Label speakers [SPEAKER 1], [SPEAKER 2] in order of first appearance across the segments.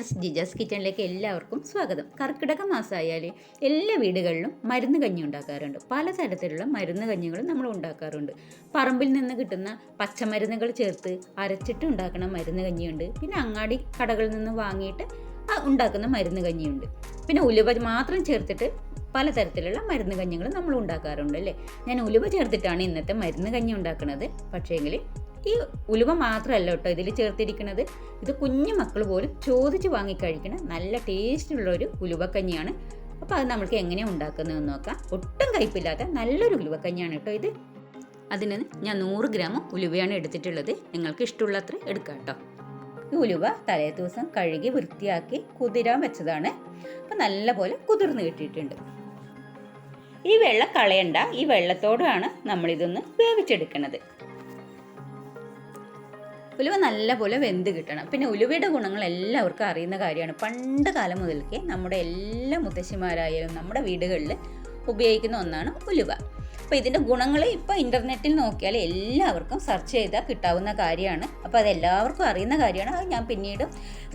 [SPEAKER 1] Friends ജിജാസ് കിച്ചണിലേക്ക് എല്ലാവർക്കും സ്വാഗതം. കർക്കിടക മാസമായാൽ എല്ലാ വീടുകളിലും മരുന്ന് കഞ്ഞി ഉണ്ടാക്കാറുണ്ട്. പലതരത്തിലുള്ള മരുന്ന് കഞ്ഞികളും നമ്മൾ ഉണ്ടാക്കാറുണ്ട്. പറമ്പിൽ നിന്ന് കിട്ടുന്ന പച്ചമരുന്നുകൾ ചേർത്ത് അരച്ചിട്ട് ഉണ്ടാക്കുന്ന മരുന്ന് കഞ്ഞിയുണ്ട്. പിന്നെ അങ്ങാടി കടകളിൽ നിന്ന് വാങ്ങിയിട്ട് ഉണ്ടാക്കുന്ന മരുന്ന് കഞ്ഞിയുണ്ട്. പിന്നെ ഉലുവ മാത്രം ചേർത്തിട്ട് പലതരത്തിലുള്ള മരുന്ന് കഞ്ഞികൾ നമ്മൾ ഉണ്ടാക്കാറുണ്ട് അല്ലേ? ഞാൻ ഉലുവ ചേർത്തിട്ടാണ് ഇന്നത്തെ മരുന്ന് കഞ്ഞി ഉണ്ടാക്കുന്നത് പക്ഷേങ്കിൽ ഈ ഉലുവ മാത്രമല്ല കേട്ടോ ഇതിൽ ചേർത്തിരിക്കുന്നത്. ഇത് കുഞ്ഞു മക്കൾ പോലും ചോദിച്ച് വാങ്ങി കഴിക്കുന്ന നല്ല ടേസ്റ്റുള്ള ഒരു ഉലുവക്കഞ്ഞിയാണ് അപ്പോൾ അത് നമ്മൾക്ക് എങ്ങനെയാണ് ഉണ്ടാക്കുന്നതെന്ന് നോക്കാം. ഒട്ടും കയ്പില്ലാത്ത നല്ലൊരു ഉലുവക്കഞ്ഞിയാണ് കേട്ടോ ഇത്. അതിന് ഞാൻ നൂറ് ഗ്രാം ഉലുവയാണ് എടുത്തിട്ടുള്ളത്. നിങ്ങൾക്ക് ഇഷ്ടമുള്ളത്ര എടുക്കാം കേട്ടോ. ഈ ഉലുവ തലേ ദിവസം കഴുകി വൃത്തിയാക്കി കുതിരാൻ വെച്ചതാണ്. അപ്പം നല്ലപോലെ കുതിർന്ന് കിട്ടിയിട്ടുണ്ട്. ഈ വെള്ളം കളയണ്ട. ഈ വെള്ളത്തോടാണ് നമ്മളിതൊന്ന് വേവിച്ചെടുക്കുന്നത് ഉലുവ നല്ലപോലെ വെന്ത് കിട്ടണം. പിന്നെ ഉലുവയുടെ ഗുണങ്ങൾ എല്ലാവർക്കും അറിയുന്ന കാര്യമാണ്. പണ്ട് കാലം മുതൽക്കേ നമ്മുടെ എല്ലാ മുത്തശ്ശിമാരായാലും നമ്മുടെ വീടുകളിൽ ഉപയോഗിക്കുന്ന ഒന്നാണ് ഉലുവ. അപ്പോൾ ഇതിന്റെ ഗുണങ്ങൾ ഇപ്പോൾ ഇന്റർനെറ്റിൽ നോക്കിയാൽ എല്ലാവർക്കും സെർച്ച് ചെയ്താൽ കിട്ടാവുന്ന കാര്യമാണ്. അപ്പോൾ അത് എല്ലാവർക്കും അറിയുന്ന കാര്യമാണ്. അത് ഞാൻ പിന്നീട്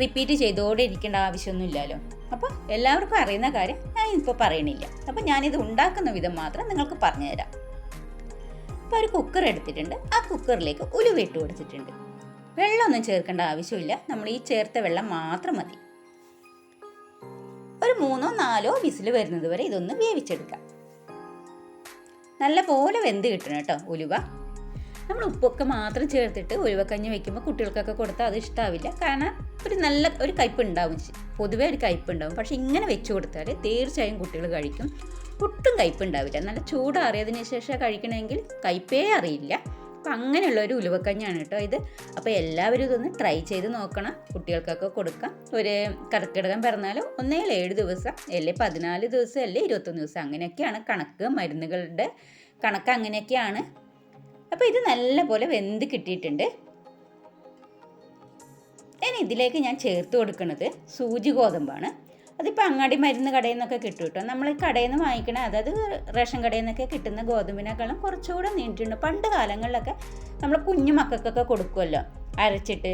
[SPEAKER 1] റിപ്പീറ്റ് ചെയ്തോടെ ഇരിക്കേണ്ട ആവശ്യമൊന്നുമില്ലല്ലോ അപ്പോൾ എല്ലാവർക്കും അറിയുന്ന കാര്യം ഞാൻ ഇപ്പോൾ പറയണില്ല. അപ്പോൾ ഞാനിത് ഉണ്ടാക്കുന്ന വിധം മാത്രം നിങ്ങൾക്ക് പറഞ്ഞുതരാം. അപ്പോൾ ഒരു കുക്കർ എടുത്തിട്ടുണ്ട്. ആ കുക്കറിലേക്ക് ഉലുവ ഇട്ട് കൊടുത്തിട്ടുണ്ട്. വെള്ളമൊന്നും ചേർക്കേണ്ട ആവശ്യമില്ല. നമ്മൾ ഈ ചേർത്ത വെള്ളം മാത്രം മതി. ഒരു മൂന്നോ നാലോ വിസിൽ വരുന്നത് വരെ ഇതൊന്ന് വേവിച്ചെടുക്കാം. നല്ല പോലെ വെന്ത് കിട്ടണം കേട്ടോ ഉലുവ. നമ്മൾ ഉപ്പൊക്കെ മാത്രം ചേർത്തിട്ട് ഉലുവക്കഞ്ഞ് വെക്കുമ്പോൾ കുട്ടികൾക്കൊക്കെ കൊടുത്താൽ അത് ഇഷ്ടാവില്ല. കാരണം ഒരു നല്ല ഒരു കയ്പ് ഉണ്ടാവും. പൊതുവേ ഒരു കയ്പ് ഉണ്ടാവും. പക്ഷെ ഇങ്ങനെ വെച്ച് കൊടുത്താൽ തീർച്ചയായും കുട്ടികൾ കഴിക്കും. ഒട്ടും കയ്പ് ഉണ്ടാവില്ല. നല്ല ചൂടാറിയതിന് ശേഷം കഴിക്കണമെങ്കിൽ കയ്പേ അറിയില്ല. അപ്പം അങ്ങനെയുള്ള ഒരു ഉലുവക്കഞ്ഞാണ് കേട്ടോ ഇത്. അപ്പോൾ എല്ലാവരും ഇതൊന്ന് ട്രൈ ചെയ്ത് നോക്കണം. കുട്ടികൾക്കൊക്കെ കൊടുക്കാം. ഒരു കർക്കിടകം പിറന്നാലോ ഒന്നേ ഏഴ് ദിവസം അല്ലെങ്കിൽ പതിനാല് ദിവസം അല്ലെ ഇരുപത്തൊന്ന് ദിവസം അങ്ങനെയൊക്കെയാണ് കണക്ക് മരുന്നുകളുടെ കണക്ക് അങ്ങനെയൊക്കെയാണ്. അപ്പോൾ ഇത് നല്ല പോലെ വെന്ത് കിട്ടിയിട്ടുണ്ട്. ഇനി ഇതിലേക്ക് ഞാൻ ചേർത്ത് കൊടുക്കുന്നത് സൂചി ഗോതമ്പാണ്. അതിപ്പോൾ അങ്ങാടി മരുന്ന് കടയിൽ നിന്നൊക്കെ കിട്ടും കേട്ടോ നമ്മൾ കടയിൽ നിന്ന് വാങ്ങിക്കണ അതായത് റേഷൻ കടയിൽ നിന്നൊക്കെ കിട്ടുന്ന ഗോതമ്പിനേക്കാളും കുറച്ചുകൂടെ നീണ്ടിട്ടുണ്ട് പണ്ട് കാലങ്ങളിലൊക്കെ നമ്മൾ കുഞ്ഞു മക്കൾക്കൊക്കെ കൊടുക്കുമല്ലോ അരച്ചിട്ട്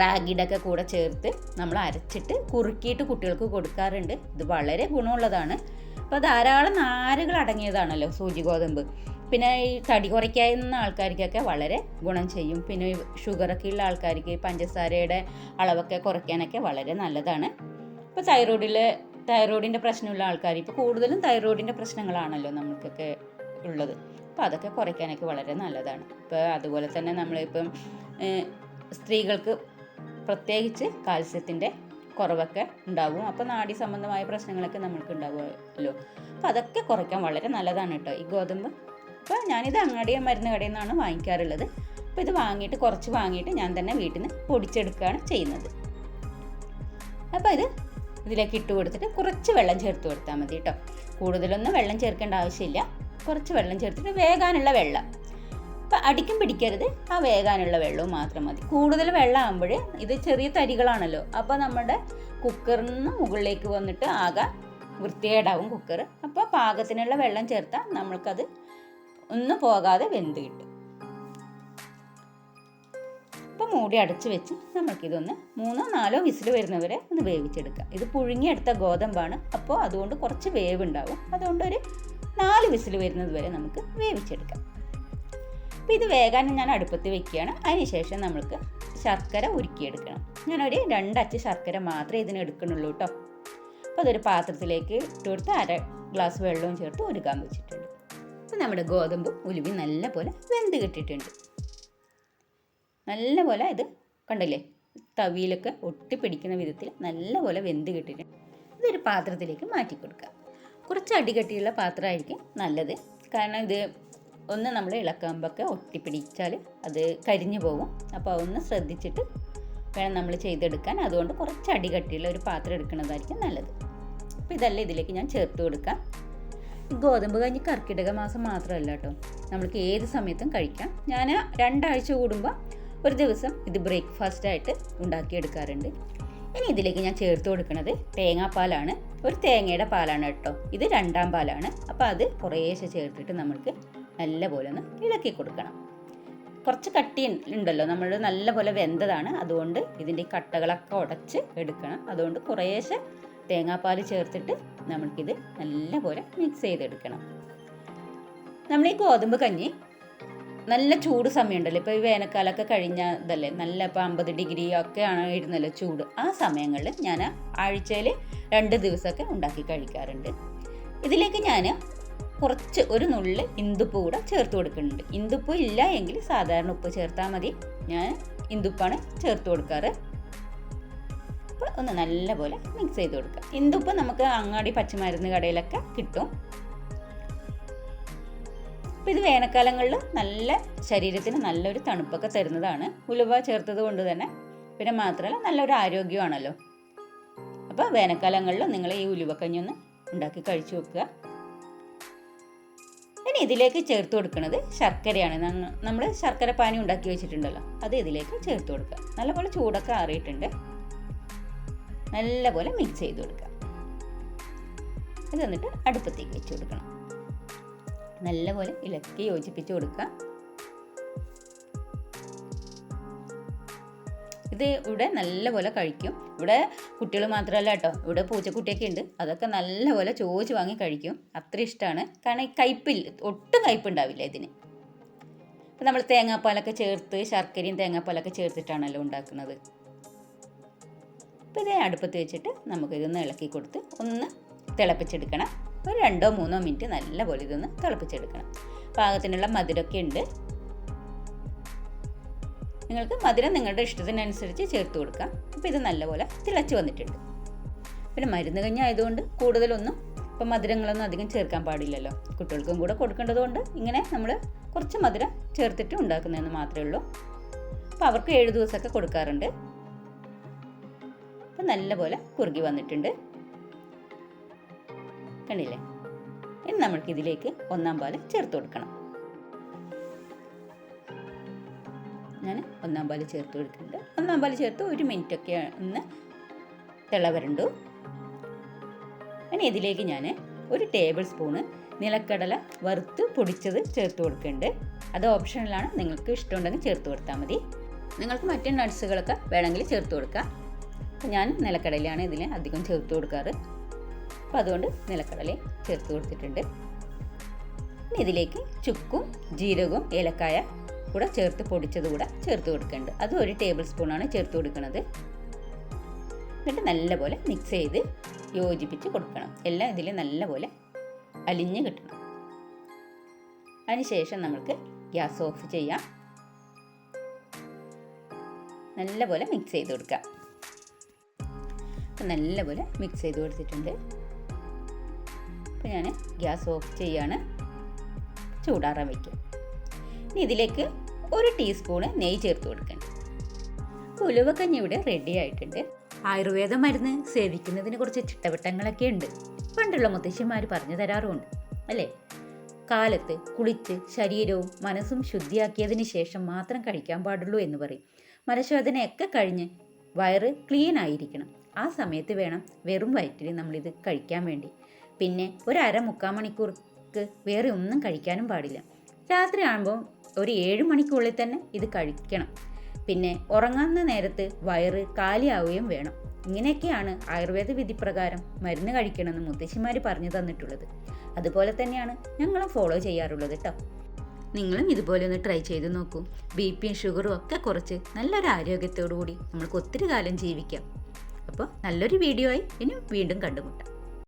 [SPEAKER 1] റാഗിയുടെ ഒക്കെ കൂടെ ചേർത്ത് നമ്മൾ അരച്ചിട്ട് കുറുക്കിയിട്ട് കുട്ടികൾക്ക് കൊടുക്കാറുണ്ട്. ഇത് വളരെ ഗുണമുള്ളതാണ്. അപ്പോൾ ധാരാളം നാരുകൾ അടങ്ങിയതാണല്ലോ സൂചി ഗോതമ്പ്. പിന്നെ ഈ തടി കുറയ്ക്കാവുന്ന ആൾക്കാർക്കൊക്കെ വളരെ ഗുണം ചെയ്യും. പിന്നെ ഷുഗറൊക്കെ ഉള്ള ആൾക്കാർക്ക് പഞ്ചസാരയുടെ അളവൊക്കെ കുറയ്ക്കാനൊക്കെ വളരെ നല്ലതാണ്. ഇപ്പോൾ തൈറോയിഡിൽ തൈറോയിഡിന്റെ പ്രശ്നമുള്ള ആൾക്കാർ ഇപ്പോൾ കൂടുതലും തൈറോയിഡിന്റെ പ്രശ്നങ്ങളാണല്ലോ നമുക്കൊക്കെ ഉള്ളത്. അപ്പോൾ അതൊക്കെ കുറയ്ക്കാനൊക്കെ വളരെ നല്ലതാണ്. ഇപ്പോൾ അതുപോലെ തന്നെ നമ്മളിപ്പം സ്ത്രീകൾക്ക് പ്രത്യേകിച്ച് കാൽസ്യത്തിന്റെ കുറവൊക്കെ ഉണ്ടാവും. അപ്പോൾ നാഡി സംബന്ധമായ പ്രശ്നങ്ങളൊക്കെ നമ്മൾക്ക് ഉണ്ടാവുമല്ലോ. അപ്പോൾ അതൊക്കെ കുറയ്ക്കാൻ വളരെ നല്ലതാണ് കേട്ടോ. ഈ ഗോതമ്പ്. അപ്പോൾ ഞാനിത് അങ്ങാടിയ മരുന്ന് കടയിൽ നിന്നാണ് വാങ്ങിക്കാറുള്ളത്. അപ്പോൾ ഇത് വാങ്ങിയിട്ട് കുറച്ച് വാങ്ങിയിട്ട് ഞാൻ തന്നെ വീട്ടിൽ നിന്ന് പൊടിച്ചെടുക്കുകയാണ് ചെയ്യുന്നത്. അപ്പോൾ ഇത് ഇതിലേക്ക് ഇട്ട് കൊടുത്തിട്ട് കുറച്ച് വെള്ളം ചേർത്ത് കൊടുത്താൽ മതി കേട്ടോ. കൂടുതലൊന്നും വെള്ളം ചേർക്കേണ്ട ആവശ്യമില്ല. കുറച്ച് വെള്ളം ചേർത്തിട്ട് വേകാനുള്ള വെള്ളം. അപ്പം അടിക്കും പിടിക്കരുത്. ആ വേകാനുള്ള വെള്ളവും മാത്രം മതി. കൂടുതൽ വെള്ളം ആകുമ്പോൾ ഇത് ചെറിയ തരികളാണല്ലോ. അപ്പോൾ നമ്മുടെ കുക്കറിൽ നിന്ന് മുകളിലേക്ക് വന്നിട്ട് ആകെ വൃത്തികേടാവും കുക്കർ അപ്പോൾ പാകത്തിനുള്ള വെള്ളം ചേർത്താൽ നമ്മൾക്കത് ഒന്നും പോകാതെ വെന്ത് കിട്ടും. അപ്പോൾ മൂടി അടച്ചു വെച്ച് നമുക്കിതൊന്ന് മൂന്നോ നാലോ വിസിൽ വരുന്നവരെ ഒന്ന് വേവിച്ചെടുക്കാം. ഇത് പുഴുങ്ങിയെടുത്ത ഗോതമ്പാണ്. അപ്പോൾ അതുകൊണ്ട് കുറച്ച് വേവ് ഉണ്ടാവും അതുകൊണ്ട് ഒരു നാല് വിസിൽ വരുന്നത് വരെ നമുക്ക് വേവിച്ചെടുക്കാം. അപ്പോൾ ഇത് വേഗം ഞാൻ അടുപ്പത്ത് വെക്കുകയാണ്. അതിനുശേഷം നമുക്ക് ശർക്കര ഉരുക്കിയെടുക്കണം. ഞാനൊരു രണ്ടച്ച് ശർക്കര മാത്രമേ ഇതിന് എടുക്കണുള്ളൂ കേട്ടോ. അപ്പോൾ അതൊരു പാത്രത്തിലേക്ക് ഇട്ട് കൊടുത്ത് അര ഗ്ലാസ് വെള്ളവും ചേർത്ത് ഉരുക്കാൻ വെച്ചിട്ടുണ്ട്. അപ്പോൾ നമ്മുടെ ഗോതമ്പ് ഉലുവി നല്ലപോലെ വെന്ത് കിട്ടിയിട്ടുണ്ട്. നല്ല പോലെ ഇത് കണ്ടില്ലേ? തവിയിലൊക്കെ ഒട്ടിപ്പിടിക്കുന്ന വിധത്തിൽ നല്ല പോലെ വെന്ത് കിട്ടിയിട്ടുണ്ട്. ഇതൊരു പാത്രത്തിലേക്ക് മാറ്റി കൊടുക്കുക. കുറച്ച് അടികട്ടിയുള്ള പാത്രമായിരിക്കും നല്ലത്. കാരണം ഇത് ഒന്ന് നമ്മൾ ഇളക്കാമ്പൊക്കെ ഒട്ടിപ്പിടിച്ചാൽ അത് കരിഞ്ഞു പോകും. അപ്പോൾ ഒന്ന് ശ്രദ്ധിച്ചിട്ട് വേണം നമ്മൾ ചെയ്തെടുക്കാൻ. അതുകൊണ്ട് കുറച്ച് അടികട്ടിയുള്ള ഒരു പാത്രം എടുക്കുന്നതായിരിക്കും നല്ലത്. അപ്പോൾ ഇതെല്ലാം ഇതിലേക്ക് ഞാൻ ചേർത്ത് കൊടുക്കാം. ഗോതമ്പ് കഞ്ഞി കർക്കിടക മാസം മാത്രമല്ല കേട്ടോ. നമ്മൾക്ക് ഏത് സമയത്തും കഴിക്കാം. ഞാൻ രണ്ടാഴ്ച കൂടുമ്പോൾ ഒരു ദിവസം ഇത് ബ്രേക്ക്ഫാസ്റ്റ് ആയിട്ട് ഉണ്ടാക്കിയെടുക്കാറുണ്ട്. ഇനി ഇതിലേക്ക് ഞാൻ ചേർത്ത് കൊടുക്കുന്നത് തേങ്ങാപ്പാലാണ്. ഒരു തേങ്ങയുടെ പാലാണ് കേട്ടോ. ഇത് രണ്ടാം പാലാണ്. അപ്പോൾ അത് കുറേശ്ശെ ചേർത്തിട്ട് നമ്മൾക്ക് നല്ലപോലെ ഒന്ന് ഇളക്കി കൊടുക്കണം. കുറച്ച് കട്ടി ഉണ്ടല്ലോ. നമ്മൾ നല്ലപോലെ വെന്തതാണ്. അതുകൊണ്ട് ഇതിന്റെ കട്ടകളൊക്കെ ഉടച്ച് എടുക്കണം. അതുകൊണ്ട് കുറേശ്ശെ തേങ്ങാപ്പാൽ ചേർത്തിട്ട് നമുക്കിത് നല്ലപോലെ മിക്സ് ചെയ്തെടുക്കണം. നമ്മൾ ഈ ഗോതമ്പ് കഞ്ഞി നല്ല ചൂട് സമയമുണ്ടല്ലോ. ഇപ്പോൾ ഈ വേനൽക്കാലമൊക്കെ കഴിഞ്ഞ ഇതല്ലേ നല്ല ഇപ്പോൾ അമ്പത് ഡിഗ്രി ഒക്കെ ആണ് ഇരുന്നല്ലോ ചൂട്. ആ സമയങ്ങളിൽ ഞാൻ ആഴ്ചയിൽ രണ്ട് ദിവസമൊക്കെ ഉണ്ടാക്കി കഴിക്കാറുണ്ട്. ഇതിലേക്ക് ഞാൻ കുറച്ച് ഒരു നുള്ളിൽ ഇന്ദുപ്പ് കൂടെ ചേർത്ത് കൊടുക്കുന്നുണ്ട്. ഇന്ദുപ്പ് ഇല്ല എങ്കിൽ സാധാരണ ഉപ്പ് ചേർത്താൽ മതി. ഞാൻ ഇന്ദുപ്പാണ് ചേർത്ത് കൊടുക്കാറ്. അപ്പോൾ ഒന്ന് നല്ലപോലെ മിക്സ് ചെയ്ത് കൊടുക്കുക ഇന്ദുപ്പ് നമുക്ക് അങ്ങാടി പച്ചമരുന്ന് കടയിലൊക്കെ കിട്ടും. അപ്പം ഇത് വേനൽക്കാലങ്ങളിൽ നല്ല ശരീരത്തിന് നല്ലൊരു തണുപ്പൊക്കെ തരുന്നതാണ്. ഉലുവ ചേർത്തത് കൊണ്ട് തന്നെ. പിന്നെ മാത്രമല്ല നല്ലൊരു ആരോഗ്യമാണല്ലോ. അപ്പോൾ വേനൽക്കാലങ്ങളിൽ നിങ്ങൾ ഈ ഉലുവക്കഞ്ഞി ഒന്ന് ഉണ്ടാക്കി കഴിച്ചു വെക്കുക. ഇനി ഇതിലേക്ക് ചേർത്ത് കൊടുക്കുന്നത് ശർക്കരയാണ്. നമ്മൾ ശർക്കര പാനി ഉണ്ടാക്കി വെച്ചിട്ടുണ്ടല്ലോ. അത് ഇതിലേക്ക് ചേർത്ത് കൊടുക്കുക. നല്ലപോലെ ചൂടൊക്കെ ആറിയിട്ടുണ്ട്. നല്ലപോലെ മിക്സ് ചെയ്ത് കൊടുക്കുക. ഇത് എന്നിട്ട് അടുപ്പത്തേക്ക് വെച്ച് കൊടുക്കണം. നല്ലപോലെ ഇളക്കി യോജിപ്പിച്ച് കൊടുക്കുക. ഇത് ഇവിടെ നല്ലപോലെ കഴിക്കും. ഇവിടെ കുട്ടികൾ മാത്രമല്ല കേട്ടോ. ഇവിടെ പൂച്ചക്കുട്ടിയൊക്കെ ഉണ്ട്. അതൊക്കെ നല്ലപോലെ ചോദിച്ച് വാങ്ങി കഴിക്കും. അത്ര ഇഷ്ടമാണ്. കാരണം കയ്പില്ല ഒട്ടും കയ്പുണ്ടാവില്ല ഇതിന്. ഇപ്പം നമ്മൾ തേങ്ങാപ്പാലൊക്കെ ചേർത്ത് ശർക്കരയും തേങ്ങാപ്പാലൊക്കെ ചേർത്തിട്ടാണല്ലോ ഉണ്ടാക്കുന്നത്. അപ്പോൾ ഇതേ അടുപ്പത്ത് വെച്ചിട്ട് നമുക്കിതൊന്ന് ഇളക്കി കൊടുത്ത് ഒന്ന് തിളപ്പിച്ചെടുക്കണം. ഒരു രണ്ടോ മൂന്നോ മിനിറ്റ് നല്ലപോലെ ഇതൊന്ന് തിളപ്പിച്ചെടുക്കണം. പാകത്തിനുള്ള മധുരമൊക്കെ ഉണ്ട്. നിങ്ങൾക്ക് മധുരം നിങ്ങളുടെ ഇഷ്ടത്തിനനുസരിച്ച് ചേർത്ത് കൊടുക്കാം. അപ്പോൾ ഇത് നല്ലപോലെ തിളച്ച് വന്നിട്ടുണ്ട്. പിന്നെ മരുന്ന് കഞ്ഞി ആയതുകൊണ്ട് കൂടുതലൊന്നും ഇപ്പം മധുരങ്ങളൊന്നും അധികം ചേർക്കാൻ പാടില്ലല്ലോ. കുട്ടികൾക്കും കൂടെ കൊടുക്കേണ്ടതുകൊണ്ട് ഇങ്ങനെ നമ്മൾ കുറച്ച് മധുരം ചേർത്തിട്ട് ഉണ്ടാക്കുന്നതെന്ന് മാത്രമേ ഉള്ളൂ. അപ്പോൾ അവർക്ക് ഏഴ് ദിവസമൊക്കെ കൊടുക്കാറുണ്ട്. അപ്പം നല്ലപോലെ കുറുകി വന്നിട്ടുണ്ട്. കണ്ടില്ലേ ഇനി നമ്മൾക്ക് ഇതിലേക്ക് ഒന്നാം പാൽ ചേർത്ത് കൊടുക്കണം. ഞാൻ ഒന്നാം പാൽ ചേർത്ത് കൊടുക്കുന്നുണ്ട്. ഒന്നാം പാൽ ചേർത്ത് ഒരു മിനിറ്റ് ഒക്കെ ഒന്ന് തിളവരണ്ടു. ഇനി ഇതിലേക്ക് ഞാൻ ഒരു ടേബിൾ സ്പൂണ് നിലക്കടല വറുത്ത് പൊടിച്ചത് ചേർത്ത് കൊടുക്കുന്നുണ്ട്. അത് ഓപ്ഷണലാണ് നിങ്ങൾക്ക് ഇഷ്ടമുണ്ടെങ്കിൽ ചേർത്ത് കൊടുത്താൽ മതി. നിങ്ങൾക്ക് മറ്റു നട്ട്സുകളൊക്കെ വേണമെങ്കിൽ ചേർത്ത് കൊടുക്കാം. ഞാൻ നിലക്കടലയാണ് ഇതിൽ അധികം ചേർത്ത് കൊടുക്കാറ്. അപ്പോൾ അതുകൊണ്ട് നിലക്കടലയും ചേർത്ത് കൊടുത്തിട്ടുണ്ട്. ഇനി ഇതിലേക്ക് ചുക്കും ജീരകവും ഏലക്കായ കൂടെ ചേർത്ത് പൊടിച്ചത് കൂടെ ചേർത്ത് കൊടുക്കുന്നുണ്ട്. അത് ഒരു ടേബിൾ സ്പൂണാണ് ചേർത്ത് കൊടുക്കുന്നത്. എന്നിട്ട് നല്ലപോലെ മിക്സ് ചെയ്ത് യോജിപ്പിച്ച് കൊടുക്കണം. എല്ലാം ഇതിൽ നല്ലപോലെ അലിഞ്ഞ് കിട്ടണം. അതിനുശേഷം നമുക്ക് ഗ്യാസ് ഓഫ് ചെയ്യാം. നല്ലപോലെ മിക്സ് ചെയ്ത് കൊടുക്കാം. നല്ലപോലെ മിക്സ് ചെയ്ത് കൊടുത്തിട്ടുണ്ട്. അപ്പോൾ ഞാൻ ഗ്യാസ് ഓഫ് ചെയ്യാണ് ചൂടാറാൻ വയ്ക്കും ഇനി ഇതിലേക്ക് ഒരു ടീസ്പൂണ് നെയ്യ് ചേർത്ത് കൊടുക്കണം. ഉലുവക്കഞ്ഞി ഇവിടെ റെഡി ആയിട്ടുണ്ട്. ആയുർവേദ മരുന്ന് സേവിക്കുന്നതിന് കുറച്ച് ചിട്ടവട്ടങ്ങളൊക്കെ ഉണ്ട്. പണ്ടുള്ള മുത്തശ്ശിമാർ പറഞ്ഞു തരാറുമുണ്ട് അല്ലേ? കാലത്ത് കുളിച്ച് ശരീരവും മനസ്സും ശുദ്ധിയാക്കിയതിന് ശേഷം മാത്രം കഴിക്കാൻ പാടുള്ളൂ എന്ന് പറയും. മലശോധനയൊക്കെ കഴിഞ്ഞ് വയറ് ക്ലീൻ ആയിരിക്കണം. ആ സമയത്ത് വേണം വെറും വയറ്റിൽ നമ്മളിത് കഴിക്കാൻ വേണ്ടി. പിന്നെ ഒരു അര മുക്കാൽ മണിക്കൂർക്ക് വേറെ ഒന്നും കഴിക്കാനും പാടില്ല. രാത്രി ആകുമ്പോൾ ഒരു ഏഴ് മണിക്കുള്ളിൽ തന്നെ ഇത് കഴിക്കണം. പിന്നെ ഉറങ്ങുന്ന നേരത്ത് വയറ് കാലിയാവുകയും വേണം. ഇങ്ങനെയൊക്കെയാണ് ആയുർവേദ വിധി പ്രകാരം മരുന്ന് കഴിക്കണമെന്ന് മുത്തശ്ശിമാർ പറഞ്ഞു തന്നിട്ടുള്ളത്. അതുപോലെ തന്നെയാണ് ഞങ്ങളും ഫോളോ ചെയ്യാറുള്ളത് കേട്ടോ നിങ്ങളും ഇതുപോലെ ഒന്ന് ട്രൈ ചെയ്ത് നോക്കൂ. ബി പിയും ഷുഗറും ഒക്കെ കുറച്ച് നല്ലൊരു ആരോഗ്യത്തോടു കൂടി നമ്മൾക്ക് ഒത്തിരി കാലം ജീവിക്കാം. അപ്പോൾ നല്ലൊരു വീഡിയോ ആയി ഇനി വീണ്ടും കണ്ടുമുട്ടാം.